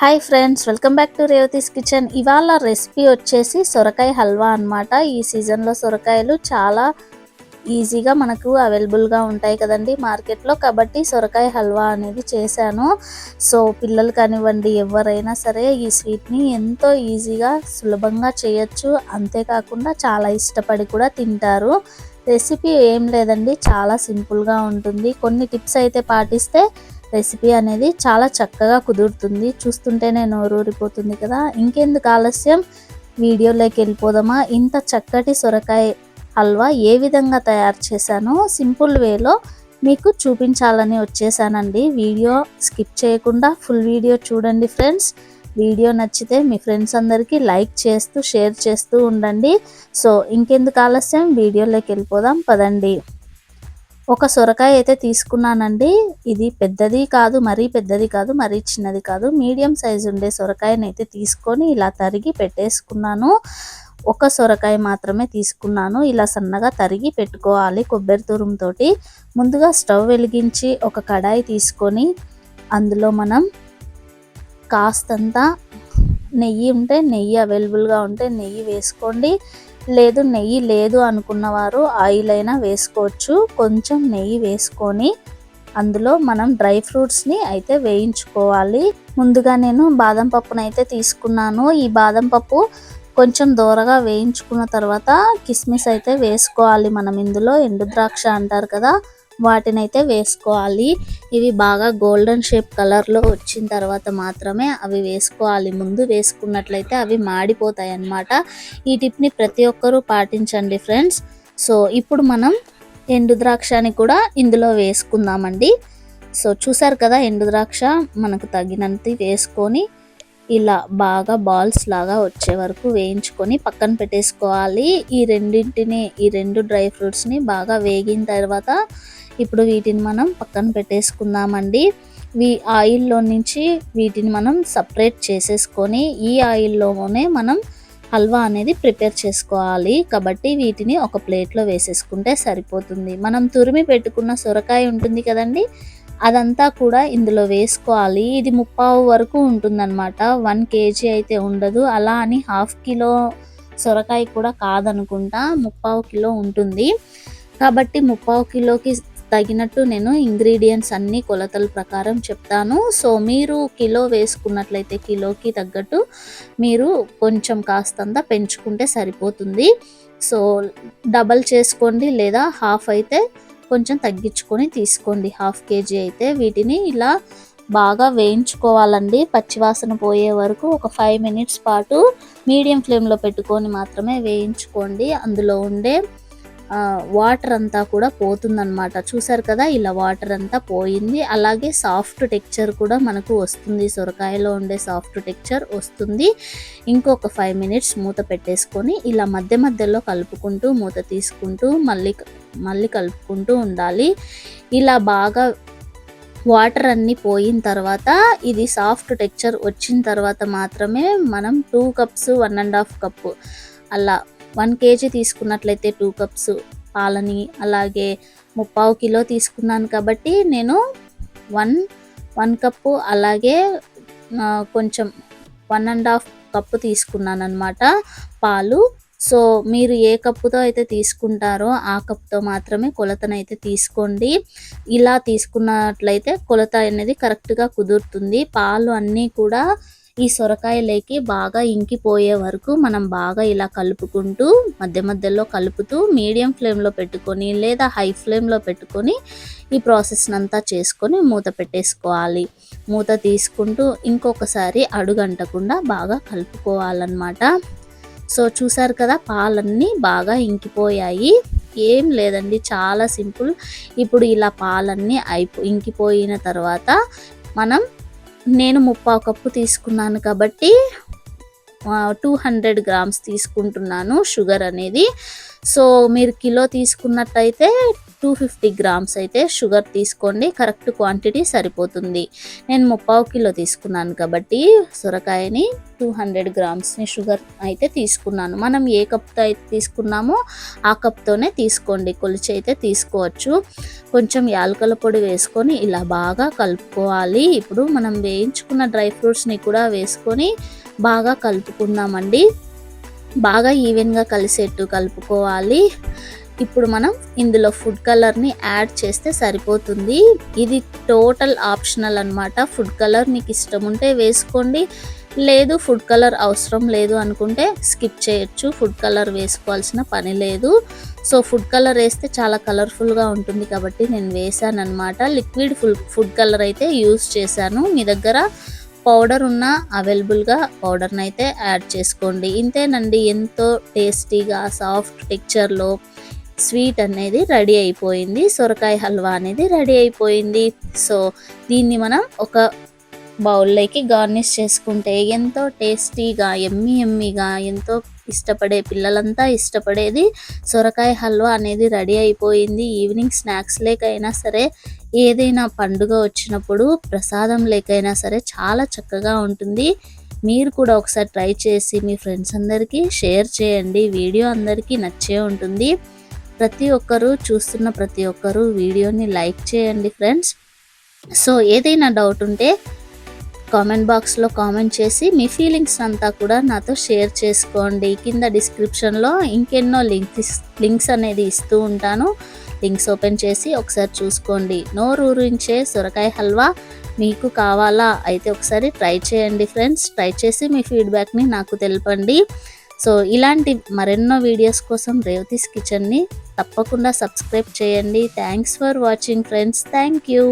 Hi friends welcome back to Revathi's kitchen. ఇవాళ recipe వచ్చేసి సొరకాయ హల్వా అన్నమాట. ఈ సీజన్లో సొరకాయలు చాలా ఈజీగా మనకు అవైలబుల్గా ఉంటాయి కదండి మార్కెట్లో. కాబట్టి సొరకాయ హల్వా అనేది చేశాను. సో పిల్లలు కానివ్వండి ఎవరైనా సరే ఈ స్వీట్ని ఎంతో ఈజీగా సులభంగా చేయొచ్చు. అంతేకాకుండా చాలా ఇష్టపడి కూడా తింటారు. రెసిపీ ఏం లేదండి చాలా సింపుల్గా ఉంటుంది. కొన్ని టిప్స్ అయితే పాటిస్తే రెసిపీ అనేది చాలా చక్కగా కుదురుతుంది. చూస్తుంటేనే నోరూరిపోతుంది కదా. ఇంకెందుకు ఆలస్యం? వీడియోలోకి వెళ్ళిపోదామా? ఇంత చక్కటి సొరకాయ హల్వా ఏ విధంగా తయారు చేశానో సింపుల్ వేలో మీకు చూపించాలని వచ్చేసానండి. వీడియో స్కిప్ చేయకుండా ఫుల్ వీడియో చూడండి ఫ్రెండ్స్. వీడియో నచ్చితే మీ ఫ్రెండ్స్ అందరికీ లైక్ చేస్తూ షేర్ చేస్తూ ఉండండి. సో ఇంకెందుకు ఆలస్యం? వీడియోలోకి వెళ్ళిపోదాం పదండి. ఒక సొరకాయ అయితే తీసుకున్నానండి. ఇది పెద్దది కాదు మరీ పెద్దది కాదు మరీ చిన్నది కాదు. మీడియం సైజు ఉండే సొరకాయని అయితే తీసుకొని ఇలా తరిగి పెట్టేసుకున్నాను. ఒక సొరకాయ మాత్రమే తీసుకున్నాను. ఇలా సన్నగా తరిగి పెట్టుకోవాలి కొబ్బరి తురుముతోటి ముందుగా స్టవ్ వెలిగించి ఒక కడాయి తీసుకొని అందులో మనం కాస్తంత నెయ్యి ఉంటే నెయ్యి అవైలబుల్గా ఉంటే నెయ్యి వేసుకోండి. లేదు నెయ్యి లేదు అనుకున్నవారు ఆయిల్ అయినా వేసుకోవచ్చు. కొంచెం నెయ్యి వేసుకొని అందులో మనం డ్రై ఫ్రూట్స్ని అయితే వేయించుకోవాలి. ముందుగా నేను బాదం పప్పునైతే తీసుకున్నాను. ఈ బాదం పప్పు కొంచెం దూరగా వేయించుకున్న తర్వాత కిస్మిస్ అయితే వేసుకోవాలి మనం ఇందులో. ఎండు ద్రాక్ష అంటారు కదా వాటిని అయితే వేసుకోవాలి. ఇవి బాగా గోల్డెన్ షేప్ కలర్లో వచ్చిన తర్వాత మాత్రమే అవి వేసుకోవాలి. ముందు వేసుకున్నట్లయితే అవి మాడిపోతాయి అన్నమాట. ఈ టిప్ని ప్రతి ఒక్కరూ పాటించండి ఫ్రెండ్స్. సో ఇప్పుడు మనం ఎండు ద్రాక్షని కూడా ఇందులో వేసుకుందామండి. సో చూసారు కదా ఎండు ద్రాక్ష మనకు తగినంత వేసుకొని ఇలా బాగా బాల్స్ లాగా వచ్చే వరకు వేయించుకొని పక్కన పెట్టేసుకోవాలి. ఈ రెండింటిని ఈ రెండు డ్రై ఫ్రూట్స్ని బాగా వేగిన తర్వాత ఇప్పుడు వీటిని మనం పక్కన పెట్టేసుకుందామండి. వీ ఆయిల్లో నుంచి వీటిని మనం సపరేట్ చేసేసుకొని ఈ ఆయిల్లోనే మనం హల్వా అనేది ప్రిపేర్ చేసుకోవాలి. కాబట్టి వీటిని ఒక ప్లేట్లో వేసేసుకుంటే సరిపోతుంది. మనం తురిమి పెట్టుకున్న సొరకాయ ఉంటుంది కదండి? అదంతా కూడా ఇందులో వేసుకోవాలి. ఇది ముప్పావు వరకు ఉంటుందన్నమాట. వన్ కేజీ అయితే ఉండదు. అలా అని హాఫ్ కిలో సొరకాయ కూడా కాదనుకుంటా ముప్పావు కిలో ఉంటుంది. కాబట్టి ముప్పావు కిలోకి తగినట్టు నేను ఇంగ్రీడియంట్స్ అన్ని కొలతల ప్రకారం చెప్తాను. సో మీరు కిలో వేసుకున్నట్లయితే కిలోకి తగ్గట్టు మీరు కొంచెం కాస్తంత పెంచుకుంటే సరిపోతుంది. సో డబల్ చేసుకోండి లేదా హాఫ్ అయితే కొంచెం తగ్గించుకొని తీసుకోండి. హాఫ్ కేజీ అయితే వీటిని ఇలా బాగా వేయించుకోవాలండి. పచ్చివాసన పోయే వరకు ఒక ఫైవ్ మినిట్స్ పాటు మీడియం ఫ్లేమ్లో పెట్టుకొని మాత్రమే వేయించుకోండి. అందులో ఉండే వాటర్ అంతా కూడా పోతుందన్నమాట. చూసారు కదా ఇలా వాటర్ అంతా పోయింది. అలాగే సాఫ్ట్ టెక్చర్ కూడా మనకు వస్తుంది. సొరకాయలో ఉండే సాఫ్ట్ టెక్చర్ వస్తుంది. ఇంకొక ఫైవ్ మినిట్స్ మూత పెట్టేసుకొని ఇలా మధ్య మధ్యలో కలుపుకుంటూ మూత తీసుకుంటూ మళ్ళీ మళ్ళీ కలుపుకుంటూ ఉండాలి. ఇలా బాగా వాటర్ అన్నీ పోయిన తర్వాత ఇది సాఫ్ట్ టెక్చర్ వచ్చిన తర్వాత మాత్రమే మనం two cups one and half cup అలా వన్ కేజీ తీసుకున్నట్లయితే టూ కప్స్ పాలని అలాగే ముప్పావు కిలో తీసుకున్నాను కాబట్టి నేను వన్ వన్ కప్పు అలాగే కొంచెం వన్ అండ్ హాఫ్ కప్పు తీసుకున్నాను అనమాట పాలు. సో మీరు ఏ కప్పుతో అయితే తీసుకుంటారో ఆ కప్తో మాత్రమే కొలతనైతే తీసుకోండి. ఇలా తీసుకున్నట్లయితే కొలత అనేది కరెక్ట్గా కుదురుతుంది. పాలు అన్నీ కూడా ఈ సొరకాయలోకి బాగా ఇంకిపోయే వరకు మనం బాగా ఇలా కలుపుకుంటూ మధ్య మధ్యలో కలుపుతూ మీడియం ఫ్లేమ్లో పెట్టుకొని లేదా హై ఫ్లేమ్లో పెట్టుకొని ఈ ప్రాసెస్ని అంతా చేసుకొని మూత పెట్టేసుకోవాలి. మూత తీసుకుంటూ ఇంకొకసారి అడుగంటకుండా బాగా కలుపుకోవాలన్నమాట. సో చూసారు కదా పాలన్నీ బాగా ఇంకిపోయాయి. ఏం లేదండి చాలా సింపుల్. ఇప్పుడు ఇలా పాలన్నీ అయిపో ఇంకిపోయిన తర్వాత మనం నేను ముప్పావు కప్పు తీసుకున్నాను కాబట్టి టూ హండ్రెడ్ గ్రామ్స్ తీసుకుంటున్నాను షుగర్ అనేది. సో మీరు కిలో తీసుకున్నట్టయితే టూ ఫిఫ్టీ గ్రామ్స్ అయితే షుగర్ తీసుకోండి. కరెక్ట్ క్వాంటిటీ సరిపోతుంది. నేను ముప్పావు కిలో తీసుకున్నాను కాబట్టి సొరకాయని టూ హండ్రెడ్ గ్రామ్స్ని షుగర్ అయితే తీసుకున్నాను. మనం ఏ కప్తో అయితే తీసుకున్నామో ఆ కప్తోనే తీసుకోండి. కొలిచి అయితే తీసుకోవచ్చు. కొంచెం యాలకల పొడి వేసుకొని ఇలా బాగా కలుపుకోవాలి. ఇప్పుడు మనం వేయించుకున్న డ్రై ఫ్రూట్స్ని కూడా వేసుకొని బాగా కలుపుకుందామండి. బాగా ఈవెన్గా కలిసేట్టు కలుపుకోవాలి. ఇప్పుడు మనం ఇందులో ఫుడ్ కలర్ని యాడ్ చేస్తే సరిపోతుంది. ఇది టోటల్ ఆప్షనల్ అన్నమాట. ఫుడ్ కలర్ మీకు ఇష్టం ఉంటే వేసుకోండి. లేదు ఫుడ్ కలర్ అవసరం లేదు అనుకుంటే స్కిప్ చేయొచ్చు. ఫుడ్ కలర్ వేసుకోవాల్సిన పని లేదు. సో ఫుడ్ కలర్ వేస్తే చాలా కలర్ఫుల్గా ఉంటుంది కాబట్టి నేను వేసాను అనమాట లిక్విడ్ ఫుల్ ఫుడ్ కలర్ అయితే యూస్ చేశాను. మీ దగ్గర పౌడర్ ఉన్న అవైలబుల్గా పౌడర్ని అయితే యాడ్ చేసుకోండి. ఇంతేనండి ఎంతో టేస్టీగా సాఫ్ట్ టెక్చర్లో స్వీట్ అనేది రెడీ అయిపోయింది. సొరకాయ హల్వా అనేది రెడీ అయిపోయింది. సో దీన్ని మనం ఒక బౌల్లోకి గార్నిష్ చేసుకుంటే ఎంతో టేస్టీగా ఎమ్మి ఎమ్మిగా ఎంతో ఇష్టపడే పిల్లలంతా ఇష్టపడేది సొరకాయ హల్వా అనేది రెడీ అయిపోయింది. ఈవినింగ్ స్నాక్స్ లేకైనా సరే ఏదైనా పండుగ వచ్చినప్పుడు ప్రసాదం లేకైనా సరే చాలా చక్కగా ఉంటుంది. మీరు కూడా ఒకసారి ట్రై చేసి మీ ఫ్రెండ్స్ అందరికీ షేర్ చేయండి. వీడియో అందరికీ నచ్చే ఉంటుంది. ప్రతి ఒక్కరూ చూస్తున్న ప్రతి ఒక్కరూ వీడియోని లైక్ చేయండి ఫ్రెండ్స్. సో ఏదైనా డౌట్ ఉంటే కామెంట్ బాక్స్లో కామెంట్ చేసి మీ ఫీలింగ్స్ అంతా కూడా నాతో షేర్ చేసుకోండి. కింద డిస్క్రిప్షన్లో ఇంకెన్నో లింక్స్ లింక్స్ అనేది ఇస్తూ ఉంటాను. లింక్స్ ఓపెన్ చేసి ఒకసారి చూసుకోండి. నోరూరించే సొరకాయ హల్వా మీకు కావాలా? అయితే ఒకసారి ట్రై చేయండి ఫ్రెండ్స్. ట్రై చేసి మీ ఫీడ్బ్యాక్ని నాకు తెలపండి. సో ఇలాంటి మరెన్నో వీడియోస్ కోసం రేవతీస్ కిచెన్ని తప్పకుండా సబ్స్క్రైబ్ చేయండి. Thanks for watching friends thank you